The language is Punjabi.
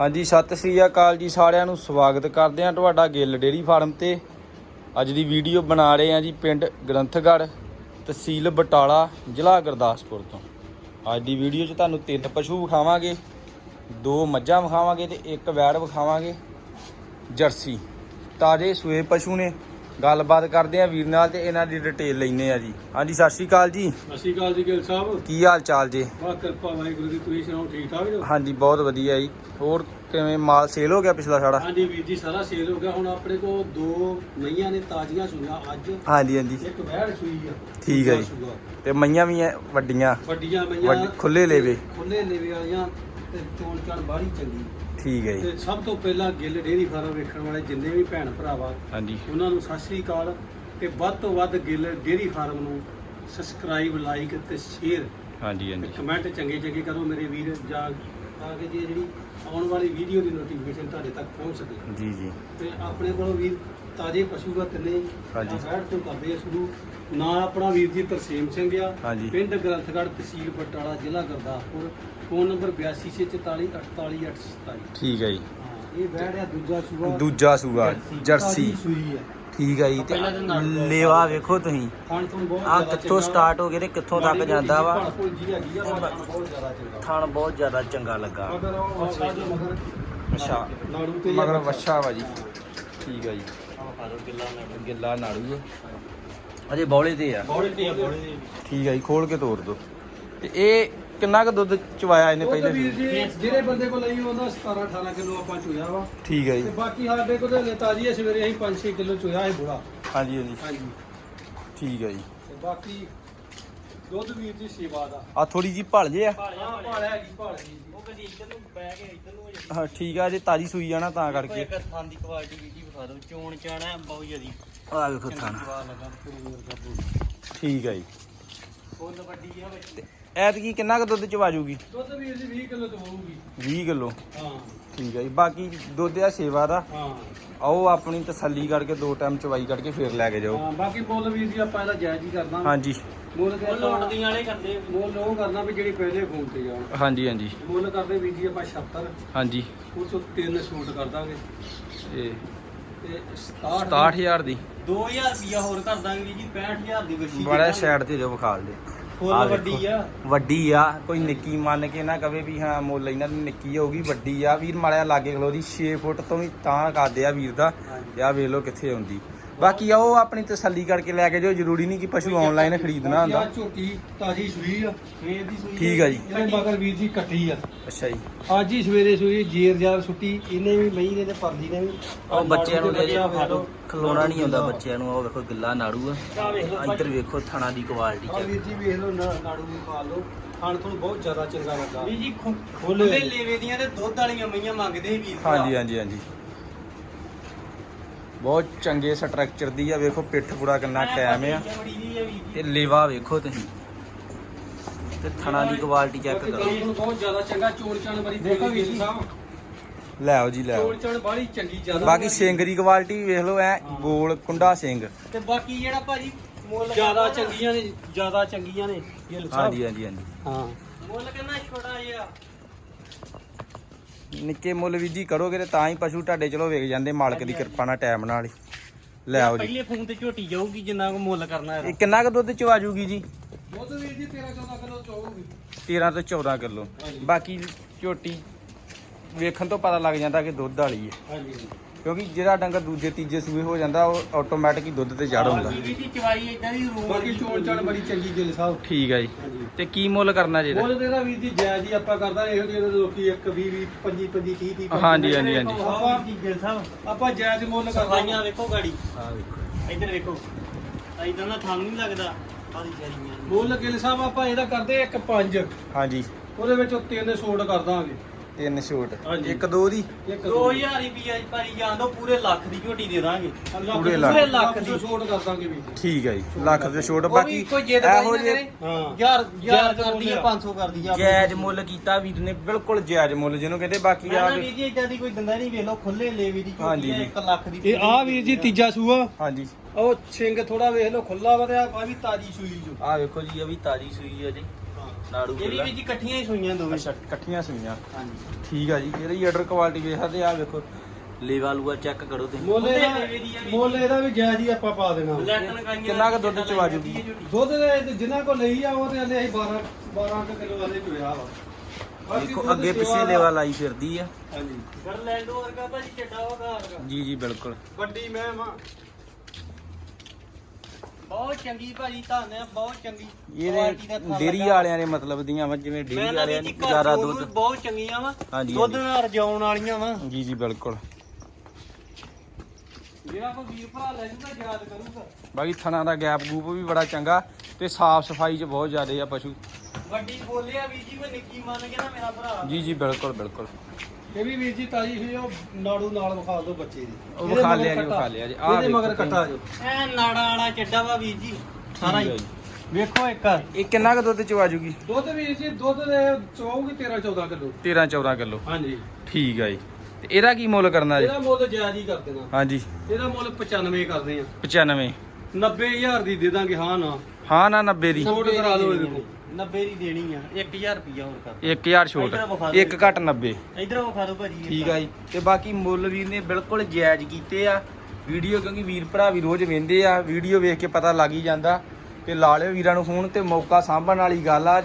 ਹਾਂਜੀ, ਸਤਿ ਸ੍ਰੀ ਅਕਾਲ ਜੀ ਸਾਰਿਆਂ ਨੂੰ। ਸਵਾਗਤ ਕਰਦੇ ਹਾਂ ਤੁਹਾਡਾ ਗਿੱਲ ਡੇਰੀ ਫਾਰਮ ਤੇ। ਅੱਜ ਦੀ ਵੀਡੀਓ ਬਣਾ ਰਹੇ ਹਾਂ ਜੀ ਪਿੰਡ ਗ੍ਰੰਥਗੜ੍ਹ ਤਹਿਸੀਲ ਬਟਾਲਾ, ਜ਼ਿਲ੍ਹਾ ਗੁਰਦਾਸਪੁਰ ਤੋਂ। ਅੱਜ ਦੀ ਵੀਡੀਓ 'ਚ ਤੁਹਾਨੂੰ ਤਿੰਨ ਪਸ਼ੂ ਵਿਖਾਵਾਂਗੇ, ਦੋ ਮੱਝਾਂ ਵਿਖਾਵਾਂਗੇ ਤੇ ਇੱਕ ਵੈੜ ਵਿਖਾਵਾਂਗੇ। ਜਰਸੀ। ਤਾਜ਼ੇ ਸੂਏ ਪਸ਼ੂ ਨੇ। ਗੱਲਬਾਤ ਕਰਦੇ ਆ ਵੀਰ ਨਾਲ ਤੇ ਇਹਨਾਂ ਦੀ ਡਿਟੇਲ ਲੈਨੇ ਆ ਜੀ। ਹਾਂਜੀ ਸਤਿ ਸ੍ਰੀ ਅਕਾਲ ਜੀ। ਸਤਿ ਸ਼੍ਰੀ ਅਕਾਲ ਜੀ ਗਿੱਲ ਸਾਹਿਬ। ਕੀ ਹਾਲ ਚਾਲ ਜੀ? ਬਾ ਕਿਰਪਾ ਵਾਹਿਗੁਰੂ ਦੀ ਤੁਸੀਂ ਸੁਣਾਓ ਠੀਕ ਠਾਕ ਜੋ? ਹਾਂਜੀ ਬਹੁਤ ਵਧੀਆ ਜੀ। ਹੋਰ ਕਿਵੇਂ ਮਾਲ ਸੇਲ ਹੋ ਗਿਆ ਪਿਛਲਾ ਸਾਡਾ? ਹਾਂਜੀ ਵੀਰ ਜੀ ਸਾਰਾ ਸੇਲ ਹੋ ਗਿਆ। ਹੁਣ ਆਪਣੇ ਕੋਲ ਦੋ ਮਈਆਂ ਨੇ ਤਾਜ਼ੀਆਂ ਸੂਈਆਂ ਅੱਜ। ਹਾਂਜੀ ਹਾਂਜੀ। ਇੱਕ ਵਹਿੜ ਸੂਈ ਆ। ਠੀਕ ਹੈ ਜੀ। ਤੇ ਮਈਆਂ ਵੀ ਵੱਡੀਆਂ? ਵੱਡੀਆਂ ਮਈਆਂ। ਖੁੱਲੇ ਲੇਵੇ। ਖੁੱਲੇ ਲੇਵੇ ਵਾਲੀਆਂ। ਤੇ ਚੋਣ ਬਾਹਲੀ ਚੰਗੀ। ਠੀਕ ਹੈ ਜੀ। ਤੇ ਸਭ ਤੋਂ ਪਹਿਲਾਂ ਗਿੱਲ ਡੇਰੀ ਫਾਰਮ ਵੇਖਣ ਵਾਲੇ ਜਿੰਨੇ ਵੀ ਭੈਣ ਭਰਾਵਾ ਹਾਂਜੀ। ਉਹਨਾਂ ਨੂੰ ਸਤਿ ਸ਼੍ਰੀ ਅਕਾਲ। ਤੇ ਵੱਧ ਤੋਂ ਵੱਧ ਗਿੱਲ ਡੇਰੀ ਫਾਰਮ ਨੂੰ ਸਬਸਕ੍ਰਾਈਬ ਲਾਈਕ ਤੇ ਸ਼ੇਅਰ ਹਾਂਜੀ ਹਾਂਜੀ। ਕਮੈਂਟ ਚੰਗੇ ਚੰਗੇ ਕਰੋ ਮੇਰੇ ਵੀਰ ਜਾਂ ਤਾਂ ਕਿ ਜੇ ਜਿਹੜੀ ਆਉਣ ਵਾਲੀ ਵੀਡੀਓ ਦੀ ਨੋਟੀਫਿਕੇਸ਼ਨ ਤੁਹਾਡੇ ਤੱਕ ਪਹੁੰਚ ਸਕੇ। ਜੀ ਜੀ। ਤੇ ਆਪਣੇ ਕੋਲੋਂ ਵੀਰ ਤਾਜ਼ੇ ਪਸ਼ੂ ਦਾ ਤਿੰਨੇ। ਹਾਂਜੀ। ਬੈਠ ਤੋਂ ਕਰਦੇ ਆ ਸ਼ੁਰੂ। ਨਾਂ ਆਪਣਾ ਵੀਰ ਜੀ ਤਰਸੇਮ ਸਿੰਘ ਆ। ਹਾਂਜੀ। ਪਿੰਡ ਗ੍ਰੰਥਗੜ੍ਹ ਤਹਿਸੀਲ ਬਟਾਲਾ ਜ਼ਿਲ੍ਹਾ ਗੁਰਦਾਸਪੁਰ। ਫੋਨ ਨੰਬਰ 8244 48827 ਠੀਕ ਹੈ ਜੀ। ਹਾਂ ਇਹ ਆ ਦੂਜਾ ਸੂਆ। ਦੂਜਾ ਸੂਆ ਜਰਸੀ। ਸੂਈ ਆ। ਠੀਕ ਹੈ ਜੀ ਤੇ ਪਹਿਲਾਂ ਤਾਂ ਨਾਲ ਬਹੁਤ ਲੇਵਾ ਵੇਖੋ ਤੁਸੀਂ। ਖਾਣ ਤੋਂ ਬਹੁਤ ਆ ਕਿੱਥੋਂ। ਸਟਾਰਟ ਹੋ ਕੇ ਤੇ ਕਿੱਥੋਂ ਤੱਕ ਜਾਂਦਾ ਵਾ। ਭਣਪੁਰ ਜੀ ਹੈਗੀ ਆ ਪਰ ਖਾਣ ਬਹੁਤ ਜ਼ਿਆਦਾ ਚੰਗਾ। ਥਣ ਬਹੁਤ ਜ਼ਿਆਦਾ ਚੰਗਾ ਲੱਗਾ। ਮਗਰ ਉਹ ਅੱਛਾ ਜੀ। ਮਗਰ ਅੱਛਾ। ਨਾੜੂ ਤੇ ਹੀ ਮਗਰ ਆ। ਵੱਛਾ ਵਾ ਜੀ। ਠੀਕ ਹੈ ਜੀ। ਗਿੱਲਾ ਨਾੜੂ। ਆ। ਅਜੇ ਬੌਲੇ ਤੇ ਆ। ਤੇ ਆ ਠੀਕ ਹੈ ਜੀ ਖੋਲ ਕੇ ਤੋੜ ਦੋ ਤੇ ਇਹ ਕਿੰਨਾ ਕੁ ਦੁੱਧ ਚਵਾਇਆ ਇਹਨੇ ਉਹ ਤਾਂ ਵੀਰ ਪਹਿਲੇ ਜੀ ਜਿਹੜੇ ਬੰਦੇ ਕੋਲ ਲਈ ਉਹਦਾ 17 18 ਕਿਲੋ ਆਪਾਂ ਚੋਇਆ ਵਾ। ਠੀਕ ਹੈ ਤੇ ਜੀ ਬਾਕੀ ਸਾਡੇ ਕੋਲ ਤੇ ਤਾਜੀ ਹੈ ਸਵੇਰੇ ਅਸੀਂ 5 6 ਕਿਲੋ ਚੋਇਆ ਹੈ ਬੁੜਾ। ਹਾਂਜੀ ਹਾਂਜੀ। ਹਾਂਜੀ। ਠੀਕ ਹੈ ਜੀ। ਤੇ ਬਾਕੀ ਦੁੱਧ ਵੀਰ ਜੀ ਸੇਵਾ ਦਾ। ਆ ਥੋੜੀ ਜੀ ਭਲ ਜੇ ਆ। ਹਾਂ ਭਾਲ ਹੈਗੀ ਭਾਲ ਜੀ ਉਹ ਕਦੀ ਇੱਧਰ ਨੂੰ ਬਹਿ ਕੇ ਇੱਧਰ ਨੂੰ ਹੋ ਜਾਂਦੀ ਹਾਂ ਠੀਕ ਆ ਜੇ ਤਾਜੀ ਸੂਈ ਜਾਣਾ ਤਾਂ ਕਰਕੇ। ਇੱਕ ਥਾਂ ਦੀ ਕੁਆਲਿਟੀ ਵੀ ਜੀ ਵਿਖਾ ਦਿਓ ਚੋਣ ਚਾਣਾ ਹੈ ਬਹੁਤ ਜ਼ਿਆਦੀ। ਆ ਵੇਖੋ ਥਣ ਸਵਾਦ ਲੱਗਾ। ਪੂਰੀ ਵਰਗਾ ਬੂਟ ਠੀਕ ਹੈ ਜੀ। ਫੁੱਲ ਵੱਡੀ ਆ ਵਿੱਚ। ਐਤਕੀ ਕਿੰਨਾ ਕੁ ਦੁੱਧ ਚਵਾ ਜੂਗੀ? ਦੁੱਧ ਵੀਰ ਜੀ 20 ਕਿਲੋ ਚਵਾਉਗੀ 20 ਕਿਲੋ। ਹਾਂ। ਠੀਕ ਹੈ ਜੀ ਬਾਕੀ ਦੁੱਧ ਆ ਸੇਵਾ ਦਾ। ਹਾਂ। ਆਓ ਆਪਣੀ ਤਸੱਲੀ ਕਰਕੇ ਦੋ ਟਾਈਮ ਚਵਾਈ ਕਰਕੇ ਫੇਰ ਲੈ ਕੇ ਜਾਓ। ਹਾਂ ਬਾਕੀ ਮੁੱਲ ਵੀਰ ਜੀ ਆਪਾਂ ਇਹਦਾ ਜਾਇਜ਼ ਹੀ ਕਰਨਾ ਹਾਂਜੀ। ਮੁੱਲ ਤੇ ਆਪਾਂ ਲੋਟਦੀਆਂ ਵਾਲੇ ਕਰਦੇ ਮੁੱਲ ਉਹ ਕਰਨਾ ਵੀ ਜਿਹੜੀ ਪਹਿਲੇ ਫੋਨ ਤੇ ਜਾਣ ਹਾਂਜੀ ਹਾਂਜੀ। ਮੁੱਲ ਕਰਦੇ ਵੀਰ ਜੀ ਆਪਾਂ 76 ਹਾਂਜੀ। ਉਹ ਚੋਂ ਤਿੰਨ ਛੂਟ ਕਰ ਦਾਂਗੇ। ਇਹ ਤੇ 67 67000 ਦੀ। 2000 ਰੁਪਿਆ ਹੋਰ ਕਰ ਦਾਂਗੇ ਵੀਰ ਜੀ 65000 ਦੀ ਵਸ਼ੀ ਬੜਾ ਸਾਈਡ ਤੇ ਜੋ ਵਿਖਾਲ ਦੇ ਫੁੱਲ। ਵੱਡੀ ਆ। ਵੱਡੀ ਆ ਕੋਈ ਨਿੱਕੀ ਮੰਨ ਕੇ ਨਾ ਕਵੇ ਵੀ ਹਾਂ ਮੁੱਲ ਇਹਨਾਂ ਦੀ ਨਿੱਕੀ ਹੋਊਗੀ ਵੱਡੀ ਆ। ਵੀਰ ਮਾਲਿਆ ਲਾਗੇ ਖਲੋ ਦੀ 6 ਫੁੱਟ ਤੋਂ ਵੀ ਤਾਂ ਕਰਦੇ ਆ ਵੀਰ ਦਾ। ਤੇ ਆ ਵੇਖ ਲਓ ਕਿੱਥੇ ਆਉਂਦੀ। ਬਾਕੀ ਆ ਉਹ ਆਪਣੀ ਤਸੱਲੀ ਕਰਕੇ ਲੈ ਕੇ ਜਾਓ ਜ਼ਰੂਰੀ ਨਹੀਂ ਕਿ ਪਸ਼ੂ ਆਨਲਾਈਨ ਖਰੀਦਣਾ ਹੁੰਦਾ। ਆਹ ਝੋਟੀ ਤਾਜੀ ਸੂਈ ਆ। ਫੇਰ ਦੀ ਸੂਈ ਠੀਕ ਆ ਜੀ। ਇਹਨੇ ਮਗਰ ਵੀਰ ਜੀ ਕੱਟੀ ਆ। ਅੱਛਾ ਜੀ। ਅੱਜ ਹੀ ਸਵੇਰੇ ਸੂਈ ਜੇਰ ਜਾਰ ਸੁੱਟੀ ਇਹਨੇ ਵੀ ਮਈ ਨੇ ਤੇ ਪਰਦੀ ਨੇ ਵੀ। ਉਹ ਬੱਚਿਆਂ ਨੂੰ ਲਓ ਖਲੋਣਾ ਨਹੀਂ ਆਉਂਦਾ ਬੱਚਿਆਂ ਨੂੰ ਉਹ ਵੇਖੋ ਗਿੱਲਾ ਨਾੜੂ ਆ। ਆਹ ਵੇਖ ਲਓ ਇੱਧਰ ਵੇਖੋ ਥਣਾ ਦੀ ਕੁਆਲਿਟੀ ਆ ਵੀਰ ਜੀ ਵੇਖ ਲਓ ਨਾੜੂ ਵੀ ਪਾ ਲਓ। ਖਾਣ ਤੋਂ ਬਹੁਤ ਜ਼ਿਆਦਾ ਚੰਗਾ ਲੱਗਾ। ਵੀਰ ਜੀ ਖੁੱਲੇ। ਲੇਵੇ ਦੀਆਂ ਤੇ ਦੁੱਧ ਵਾਲੀਆਂ ਮਈਆਂ ਮੰਗਦੇ ਸੀ ਵੀਰ। ਹਾਂਜੀ ਹਾਂਜੀ ਹਾਂਜੀ। ਬਹੁਤ ਚੰਗੇ ਸਟਰਕਚਰ ਦੀ ਆ ਵੇਖੋ ਪਿੱਠ ਪੂਰਾ ਕਿੰਨਾ ਕਾਇਮ ਆ। ਤੇ ਲੇਵਾ ਵੇਖੋ ਤੁਸੀਂ। ਤੇ ਥਣਾ ਦੀ ਕੁਆਲਿਟੀ ਚੈੱਕ ਕਰੋ। ਬਹੁਤ ਜ਼ਿਆਦਾ ਚੰਗਾ ਚੋਣ ਚਾਣ ਬੜੀ ਦੇਖੋ ਵੀਰ ਜੀ। ਸਾਹਿਬ ਲੈ ਆਓ ਜੀ ਲੈ ਆਓ ਚੋਣ ਚਾਣ ਬੜੀ ਚੰਗੀ ਜ਼ਿਆਦਾ ਬਾਕੀ ਸਿੰਘ ਦੀ ਕੁਆਲਿਟੀ ਵੇਖ ਲਓ ਐ ਗੋਲ ਕੁੰਡਾ ਸਿੰਘ ਤੇ ਬਾਕੀ ਜਿਹੜਾ ਭਾਜੀ ਮੁੱਲ ਜ਼ਿਆਦਾ ਚੰਗੀਆਂ ਨੇ ਜ਼ਿਆਦਾ ਚੰਗੀਆਂ ਨੇ ਗਿੱਲ ਸਾਹਿਬ ਹਾਂਜੀ ਹਾਂਜੀ ਹਾਂਜੀ। ਹਾਂ। ਮੁੱਲ ਕਹਿੰਦਾ ਛੋਟਾ ਜਿਹਾ। ਨਿੱਕੇ ਮੁੱਲ ਵੀ ਜੀ ਕਰੋਗੇ ਤੇ ਤਾਂ ਹੀ ਪਸ਼ੂ ਤੁਹਾਡੇ ਚਲੋ ਵਿਕ ਜਾਂਦੇ ਮਾਲਕ ਦੀ ਕਿਰਪਾ ਨਾਲ ਟਾਈਮ ਨਾਲ ਹੀ। ਲੈ ਆਓ ਜੀ। ਪਹਿਲੇ ਫੋਨ ਤੇ ਝੋਟੀ ਜਾਊਗੀ ਜਿੰਨਾ ਕੋ ਮੁੱਲ ਕਰਨਾ ਇਹ ਕਿੰਨਾ ਕੁ ਦੁੱਧ ਚਵਾ ਜੂਗੀ ਜੀ? ਦੁੱਧ ਵੀਰ ਜੀ 13 14 ਕਿਲੋ ਚਾਹੂਗੀ 13 ਤੋਂ 14 ਕਿਲੋ। ਬਾਕੀ ਝੋਟੀ ਵੇਖਣ ਤੋਂ ਪਤਾ ਲੱਗ ਜਾਂਦਾ ਕਿ ਦੁੱਧ ਵਾਲੀ ਹੈ। ਹਾਂਜੀ। ਕਿਉਂਕਿ ਜਿਹੜਾ ਡੰਗਰ ਦੂਜੇ ਤੀਜੇ ਸੂਏ ਹੋ ਜਾਂਦਾ ਉਹ ਆਟੋਮੈਟਿਕ ਹੀ ਦੁੱਧ ਤੇ ਚੜ ਹੁੰਦਾ। ਵੀਰ ਜੀ ਚਵਾਈ ਇਦਾਂ ਦੀ ਰੂਮ ਬਾਕੀ ਚੋਣ ਚਾਣ ਬੜੀ ਚੰਗੀ ਗਿੱਲ ਸਾਹਿਬ। ਠੀਕ ਹੈ ਜੀ। ਹਾਂਜੀ। ਤੇ ਕੀ ਮੁੱਲ ਕਰਨਾ ਜੀ ਇਹਦਾ? ਮੁੱਲ ਤੇਰਾ ਵੀਰ ਜੀ ਜਾਇਜ਼ ਹੀ ਆਪਾਂ ਕਰਦਾ ਇਹੋ ਜਿਹੇ ਲੋਕੀ 1 20 20 25 25 30 30 ਹਾਂਜੀ, ਹਾਂਜੀ, ਹਾਂਜੀ। ਆਪਾਂ ਜੀ ਗਿਲ ਸਾਹਿਬ। ਆਪਾਂ ਜਾਇਜ਼ ਮੁੱਲ ਸਫਾਈਆਂ ਕਰਦਾ ਵੇਖੋ ਗਾੜੀ। ਆਹ ਵੇਖੋ। ਇੱਧਰ ਵੇਖੋ। ਇਦਾਂ ਦਾ ਥਾਂ ਨਹੀਂ ਲੱਗਦਾ। ਆਦੀ ਜਾਰੀਆਂ ਮੁੱਲ ਗਿੱਲ ਸਾਹਿਬ ਆਪਾਂ ਇਹਦਾ ਕਰਦੇ 1 5 ਹਾਂਜੀ। ਉਹਦੇ ਵਿੱਚੋਂ ਤਿੰਨ ਸੂਟ ਕਰ ਦਾਂਗੇ। ਤਿੰਨ ਛੋਟ। ਹਾਂਜੀ। ਇੱਕ ਦੋ ਦੀ? ਇੱਕ 2000 ਰੁਪਿਆ ਭਾਰੀ ਜਾਣ ਦੋ ਪੂਰੇ ਲੱਖ ਦੀ ਝੋਟੀ ਦੇ ਦਾਂਗੇ। ਪੂਰੇ ਲੱਖ। ਪੂਰੇ ਲੱਖ ਦੀ। ਸੂਟ ਕਰ ਦਾਂਗੇ ਜੀ ਠੀਕ ਹੈ ਜੀ ਲੱਖ ਦੇ ਛੋਟ। ਉਹ ਵੀ ਬਾਕੀ ਕੋਈ ਜਿੱਦ ਇਹੋ ਜਿਹੇ ਹਾਂ। ਯਾਰ ਯਾਰ ਜਾਇਜ਼ ਕਰਦੀ ਆ। ਮੁੱਲ ਆ। 500 ਕਰਦੀ ਆ ਜਾਇਜ਼ ਮੁੱਲ ਕੀਤਾ ਵੀਰ ਨੇ ਬਿਲਕੁਲ ਜਾਇਜ਼ ਮੁੱਲ ਜਿਹਨੂੰ ਕਹਿੰਦੇ ਬਾਕੀ ਆ ਵੀਰ ਜੀ ਇਦਾਂ ਦੀ ਕੋਈ ਦਿੰਦਾ ਨਹੀਂ ਵੇਖ ਲਓ ਖੁੱਲੇ ਲੇਵੀ ਦੀ ਹਾਂਜੀ ਝੋਟੀ ਜੀ। 1 ਲੱਖ ਦੀ ਇਹ ਆ ਵੀਰ ਜੀ ਤੀਜਾ ਸੂਆ। ਹਾਂਜੀ। ਉਹ ਸਿੰਘ ਥੋੜਾ ਵੇਖ ਲਓ ਖੁੱਲਾ ਵਾ ਤੇ ਆ ਵੀ ਤਾਜੀ ਸੂਈ ਜੋ। ਆ ਵੇਖੋ ਜੀ ਇਹ ਵੀ ਤਾਜੀ ਸੂਈ ਹੈ ਜੀ। ਨਾੜੂ ਇਹ ਵੀ ਵੀਰ ਜੀ ਇਕੱਠੀਆਂ ਹੀ ਸੂਈਆਂ ਦੋਵੇਂ। ਅੱਛਾ ਇਕੱਠੀਆਂ ਸੂਈਆਂ। ਹਾਂਜੀ। ਠੀਕ ਆ ਜੀ ਇਹਦੀ ਆਰਡਰ ਕੁਆਲਿਟੀ ਵੇਖਦੇ ਆ ਵੇਖੋ। ਲੇਵਾ ਲੂਆ ਚੈੱਕ ਕਰੋ ਤੁਸੀਂ। ਮੁੱਲ ਇਹਦਾ ਵੀ। ਮੁੱਲ ਇਹਦਾ ਵੀ ਜਾਇਜ਼ ਹੀ ਆਪਾਂ ਪਾ ਦੇਣਾ। ਕਿੰਨਾ ਕੁ ਦੁੱਧ ਚਵਾ ਜੂਗੀ? ਦੁੱਧ ਦੇ ਜਿਨ੍ਹਾਂ ਕੋ ਲਈ ਆ ਉਹ ਤੇ ਹਲੇ ਅਸੀਂ 12 12 ਕਿਲੋ ਵਾਲੇ ਚੋਇਆ ਵਾ। ਦੇਖੋ ਅੱਗੇ ਪਿੱਛੇ ਲੇਵਾ ਲਾਈ ਫਿਰਦੀ ਆ। ਹਾਂਜੀ। ਗਰਲੈਂਡੋ ਵਰਗਾ ਭਾਜੀ ਵਗਾ ਵਰਗਾ ਜੀ ਜੀ ਬਿਲਕੁਲ। ਵੱਡੀ ਮੈਂ ਮਾਂ ਬਹੁਤ ਚੰਗੀ ਭਾਜੀ ਧੰਨ ਆ ਬਹੁਤ ਚੰਗੀ ਕੁਆਲਿਟੀ ਦਾ ਇਹਦੇ ਥਣ ਡੇਰੀ ਲੱਗਾ। ਵਾਲਿਆਂ ਦੇ ਮਤਲਬ ਦੀਆਂ ਵਾ ਜਿਵੇਂ ਡੇਰੀ ਮੈਂ ਨਾ ਵਾਲਿਆਂ ਨੇ ਘਰ ਜ਼ਿਆਦਾ ਨੂੰ ਦੁੱਧ। ਬਹੁਤ ਚੰਗੀਆਂ ਵਾ ਹਾਂਜੀ, ਦੁੱਧ ਹਾਂਜੀ। ਨਾਲ ਰਜਾਉਣ ਵਾਲੀਆਂ ਵਾ। ਜੀ ਜੀ ਬਿਲਕੁਲ। ਜਿਹੜਾ ਕੋ ਵੀਰ ਭਰਾ ਲੈ ਜੂਗਾ ਯਾਦ ਕਰੂਗਾ। ਬਾਕੀ ਥਣਾ ਦਾ ਗੈਪ ਗੂਪ ਵੀ ਬੜਾ ਚੰਗਾ ਤੇ ਸਾਫ਼ ਸਫ਼ਾਈ ਚ ਬਹੁਤ ਜ਼ਿਆਦਾ ਆ ਪਸ਼ੂ। ਵੱਡੀ ਬੋਲੇ ਆ ਵੀਰ ਜੀ ਕੋਈ ਨਿੱਕੀ ਮੰਨ ਕੇ ਨਾ ਮੇਰਾ ਭਰਾ। ਜੀ ਜੀ ਬਿਲਕੁਲ ਬਿਲਕੁਲ। ਇਹ ਵੀ ਵੀਰ ਜੀ ਤਾਜੀ ਹੋਈ ਉਹ ਨਾੜੂ ਨਾਲ ਵਿਖਾ ਦਿਓ ਬੱਚੇ ਦੀ। ਉਹ ਇਹਦੇ ਵਿਖਾ ਮਗਰ ਲਿਆ ਜੀ, ਕੱਟਾ। ਵਿਖਾ ਲਿਆ ਜੀ। ਆਹ ਇਹਦੇ ਮਗਰ ਵੇਖੋ ਕੱਟਾ ਜੋ। ਐ ਨਾੜਾ ਵਾਲਾ ਚੱਡਾ ਵਾ ਵੀਰ ਜੀ ਸਾਰਾ ਠੀਕ ਆ ਹੀ ਜੀ। ਵੇਖੋ ਇੱਕ। ਇਹ ਕਿੰਨਾ ਕੁ ਦੁੱਧ ਚਵਾ ਜੂਗੀ? ਦੁੱਧ ਵੀਰ ਜੀ ਦੁੱਧ ਦੇ ਚੋਊਗੀ 13 14 ਕਿਲੋ। 13 14 ਕਿਲੋ। ਹਾਂਜੀ। ਠੀਕ ਆ ਜੀ। ਤੇ ਇਹਦਾ ਕੀ ਮੁੱਲ ਕਰਨਾ ਜੀ? ਇਹਦਾ ਮੁੱਲ ਜਾਇਜ਼ ਹੀ ਕਰ ਦੇਣਾ। ਹਾਂਜੀ। ਇਹਦਾ ਮੁੱਲ 95 ਕਰਦੇ ਆ। 95 90000 ਦੀ ਦੇ ਦਾਂਗੇ ਹਾਂ ਨਾ। ਹਾਂ ਨਾ 90 ਦੀ। ਛੋਟ ਕਰਾ ਦਿਓ ਇਹਦੇ ਕੋਲ। 90 ਦੀ ਦੇਣੀ ਆ 1000 ਰੁਪਿਆ ਹੋਰ ਕਰ 1000 ਛੋਟ। 1 ਘੱਟ 90 ਇਧਰੋਂ ਵਿਖਾ ਦਿਓ ਭਾਜੀ ਠੀਕ ਆ ਜੀ। ਤੇ ਬਾਕੀ ਮੁੱਲ ਵੀਰ ਨੇ ਬਿਲਕੁਲ ਜਾਇਜ਼ ਕੀਤੇ ਆ। ਵੀਡੀਓ ਕਿਉਂਕਿ ਵੀਰ ਭਰਾ ਵੀ ਰੋਜ਼ ਵੇਂਦੇ ਆ। ਵੀਡੀਓ ਵੇਖ ਕੇ ਪਤਾ ਲੱਗ ਹੀ ਜਾਂਦਾ। ਤੇ ਲਾ ਲਿਓ ਵੀਰਾਂ ਨੂੰ ਫੋਨ ਤੇ ਮੌਕਾ ਸਾਂਭਣ ਵਾਲੀ ਗੱਲ ਆ।